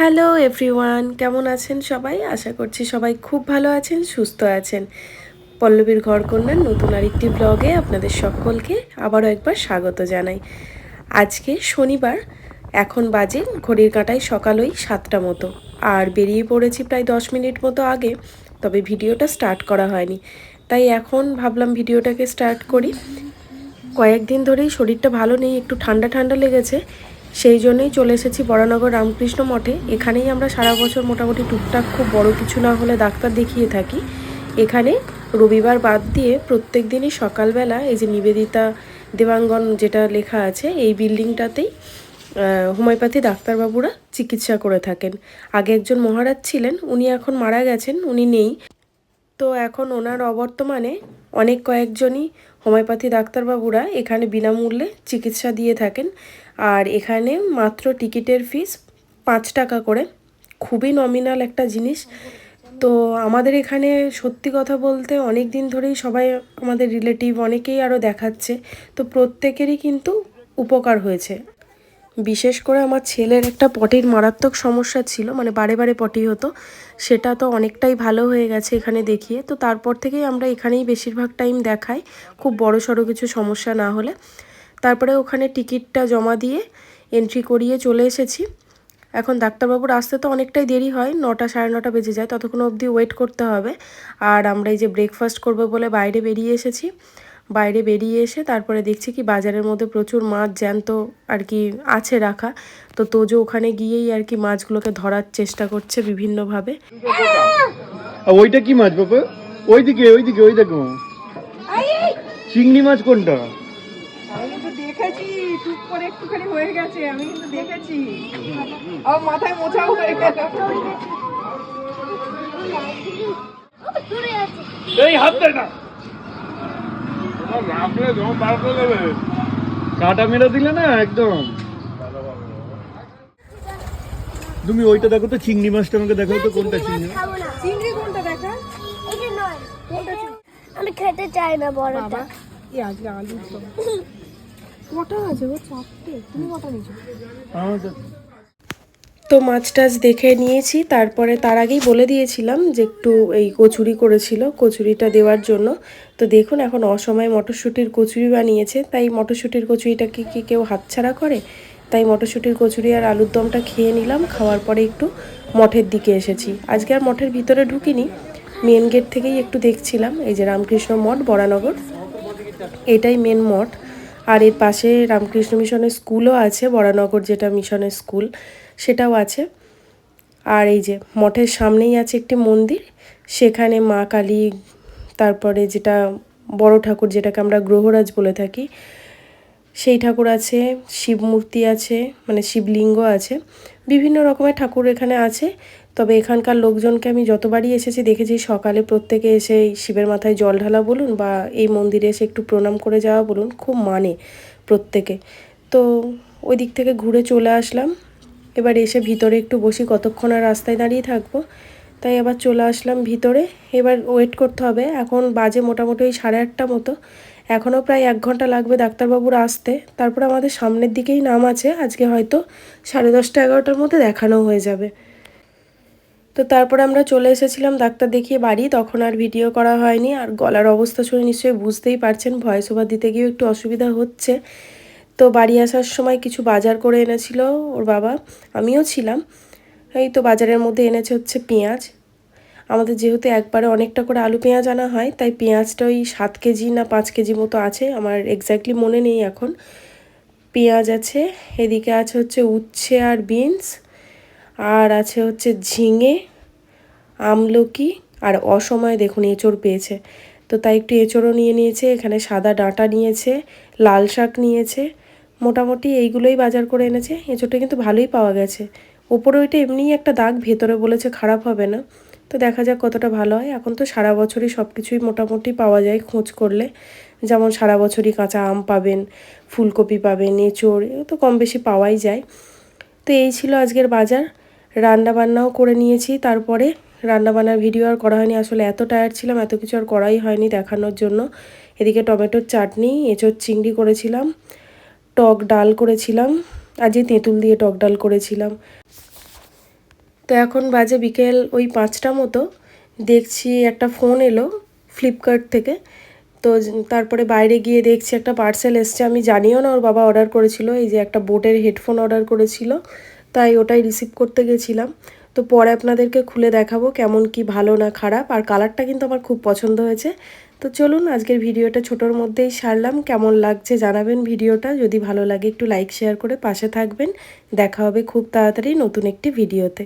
Hello everyone, কেমন আছেন সবাই? আশা করছি সবাই খুব ভালো আছেন, সুস্থ আছেন। পল্লবীর ঘর ঘরকন্যার নতুন আরেকটি ব্লগে আপনাদের সকলকে আবারও একবার স্বাগত জানাই। আজকে শনিবার, এখন বাজে ঘড়ির কাঁটায় সকাল ওই সাতটা মতো। আর বেরিয়ে পড়েছি প্রায় দশ মিনিট মতো আগে, তবে ভিডিওটা স্টার্ট করা হয়নি। তাই এখন ভাবলাম ভিডিওটাকে স্টার্ট করি। কয়েকদিন ধরেই শরীরটা ভালো নেই, একটু ঠান্ডা ঠান্ডা লেগেছে। সেই জন্যই চলে এসেছি বরানগর রামকৃষ্ণ মঠে। এখানেই আমরা সারা বছর মোটামুটি টুকটাক খুব বড় কিছু না হলে ডাক্তার দেখিয়ে থাকি। এখানে রবিবার বাদ দিয়ে প্রত্যেক দিনই সকালবেলা এই যে নিবেদিতা দেবাঙ্গন যেটা লেখা আছে, এই বিল্ডিংটাতেই হোমিওপ্যাথি ডাক্তারবাবুরা চিকিৎসা করে থাকেন। আগে একজন মহারাজ ছিলেন, উনি এখন মারা গেছেন, উনি নেই। তো এখন ওনার অবর্তমানে অনেক কয়েকজনই হোমিওপ্যাথি ডাক্তারবাবুরা এখানে বিনামূল্যে চিকিৎসা দিয়ে থাকেন। আর এখানে মাত্র টিকিটের ফিস পাঁচ টাকা করে। খুবই নমিনাল একটা জিনিস। তো আমাদের এখানে সত্যি কথা বলতে অনেক দিন ধরেই সবাই আমাদের রিলেটিভ অনেকেই আরও দেখাচ্ছে। তো প্রত্যেকেরই কিন্তু উপকার হয়েছে। বিশেষ করে আমার ছেলের একটা পটির মারাত্মক সমস্যা ছিল মানে বারে বারে পটি হতো। সেটা তো অনেকটাই ভালো হয়ে গেছে এখানে দেখিয়ে। তো তারপর থেকেই আমরা এখানেই বেশিরভাগ টাইম দেখাই। খুব বড় সড়ো কিছু সমস্যা না হলে। তারপরে ওখানে টিকিটটা জমা দিয়ে এন্ট্রি করিয়ে চলে এসেছি। এখন ডাক্তারবাবুর আসতে তো অনেকটাই দেরি হয় নটা সাড়ে নটা বেজে যায় ততক্ষণ অবধি ওয়েট করতে হবে। আর আমরা এই যে ব্রেকফাস্ট করব বলে বাইরে বেরিয়ে এসেছি। বাইরে বেরিয়ে এসে তারপরে দেখছি কি বাজারের মধ্যে প্রচুর মাছ জ্যান্ত আর কি আছে রাখা। তো তোজো ওখানে গিয়েই আর কি মাছগুলোকে ধরার চেষ্টা করছে বিভিন্নভাবে। ওইটা কি মাছ বাবা ওইদিকে ওইদিকে ওই দেখো। চিংড়ি মাছ কোনটা? দেখেছি টুক করে একটুখানি হয়ে গেছে আমি কিন্তু দেখেছি। আমার মাথায় মোছাও হয়ে গেল। এই হাত দে না। কাটা মেরে দিলে না একদম। তুমি ওইটা দেখো তো চিংড়ি মাছটা আমাকে দেখো তো কোনটা চিংড়ি চিংড়ি কোনটা দেখা? এটা নয়। আমি খেতে চাই না বড়টা। এই আজকে আলু কটা আছে ও চারটে। তুমি কটা নিয়েছো তো মাছ টাছ দেখে নিয়েছি তারপরে তার আগেই বলে দিয়েছিলাম যে একটু এই কচুরি করেছিল কচুরিটা দেওয়ার জন্য। তো দেখুন এখন অসময়ে মটরশুঁটির কচুরি বানিয়েছে তাই মটরশুঁটির কচুরিটাকে কি কেউ হাতছাড়া করে? তাই মটরশুঁটির কচুরি আর আলুর দমটা খেয়ে নিলাম খাওয়ার পরে একটু মঠের দিকে এসেছি। আজকে আর মঠের ভিতরে ঢুকিনি মেন গেট থেকেই একটু দেখছিলাম এই যে রামকৃষ্ণ মঠ বরানগর। এটাই মেন মঠ। আর এর পাশে রামকৃষ্ণ মিশনের স্কুলও আছে, বরানগর যেটা মিশনের স্কুল, সেটাও আছে। আর এই যে মঠের সামনেই আছে একটি মন্দির, সেখানে মা কালী, তারপরে যেটা বড় ঠাকুর যেটাকে আমরা গ্রহরাজ বলে থাকি সেই ঠাকুর আছে শিব মূর্তি আছে মানে শিবলিঙ্গ আছে। বিভিন্ন রকমের ঠাকুর এখানে আছে। তবে এখানকার লোকজনকে আমি যতবারই এসেছি দেখেছি, সকালে প্রত্যেকে এসে শিবের মাথায় জল ঢালা বলুন বা এই মন্দিরে এসে একটু প্রণাম করে যাওয়া বলুন, খুব মানে প্রত্যেকে। তো ওই দিক থেকে ঘুরে চলে আসলাম। এবার এসে ভিতরে একটু বসি, কতক্ষণ আর রাস্তায় দাঁড়িয়ে থাকব? তাই আবার চলে আসলাম ভিতরে। এবার ওয়েট করতে হবে। এখন বাজে মোটামুটি ওই সাড়ে আটটা মতো। এখনও প্রায় এক ঘণ্টা লাগবে ডাক্তারবাবুর আসতে। তারপরে আমাদের সামনের দিকেই নাম আছে, আজকে হয়তো সাড়ে দশটা এগারোটার মধ্যে দেখানো হয়ে যাবে। তো তারপরে আমরা চলে এসেছিলাম ডাক্তার দেখিয়ে বাড়ি, তখন আর ভিডিও করা হয়নি। আর গলার অবস্থা শুনে নিশ্চয়ই বুঝতেই পারছেন, ভয়েস ওভার দিতে গিয়েও একটু অসুবিধা হচ্ছে। তো বাড়ি আসার সময় কিছু বাজার করে এনেছিল ওর বাবা, আমিও ছিলাম। এই তো বাজারের মধ্যে এনেছে হচ্ছে পেঁয়াজ। আমাদের যেহেতু একবারে অনেকটা করে আলু পেঁয়াজ আনা হয়, তাই পেঁয়াজটা ওই সাত কেজি না পাঁচ কেজি মতো আছে, আমার এক্স্যাক্টলি মনে নেই এখন। পেঁয়াজ আছে, এদিকে আছে হচ্ছে উচ্ছে আর বিনস, আর আছে হচ্ছে ঝিঙে, আমলকি, আর অসময়ে দেখুন এঁচড় পেয়েছে। তো তাই একটু এঁচড়ও নিয়ে নিয়েছে, এখানে সাদা ডাঁটা নিয়েছে, লাল শাক নিয়েছে, মোটামুটি এইগুলোই বাজার করে এনেছে। এঁচড়টা কিন্তু ভালোই পাওয়া গেছে। ওপরে ওইটা এমনিই একটা দাগ, ভেতরে বলেছে খারাপ হবে না। তো দেখা যাক কতটা ভালো হয়। এখন তো সারা বছরই সব কিছুই মোটামুটি পাওয়া যায় খোঁজ করলে। যেমন সারা বছরই কাঁচা আম পাবেন, ফুলকপি পাবেন, এঁচড় তো কম বেশি পাওয়াই যায়। তো এই ছিল আজকের বাজার। রান্না বান্নাও করে নিয়েছি। তারপরে রান্নাবান্নার ভিডিও আর করা হয়নি। আসলে এত টায়ার্ড ছিলাম, এত কিছু আর করাই হয়নি দেখানোর জন্য। এদিকে টমেটোর চাটনি এঁচোর চিংড়ি করেছিলাম, টক ডাল করেছিলাম আজকে তেঁতুল দিয়ে টক ডাল করেছিলাম। তো এখন বাজে বিকেল ওই পাঁচটা মতো। দেখছি একটা ফোন এলো ফ্লিপকার্ট থেকে। তো তারপরে বাইরে গিয়ে দেখছি একটা পার্সেল এসছে। আমি জানিও না ওর বাবা অর্ডার করেছিল, এই যে একটা বোটের হেডফোন অর্ডার করেছিল। তাই ওটাই রিসিভ করতে গেছিলাম। তো পরে আপনাদেরকে খুলে দেখাবো কেমন কি ভালো না খারাপ। আর কালারটা কিন্তু আমার খুব পছন্দ হয়েছে। তো চলুন আজকের ভিডিওটা ছোটোর মধ্যেই সারলাম। কেমন লাগছে জানাবেন ভিডিওটা। যদি ভালো লাগে একটু লাইক শেয়ার করে পাশে থাকবেন। দেখা হবে খুব তাড়াতাড়ি নতুন একটি ভিডিওতে।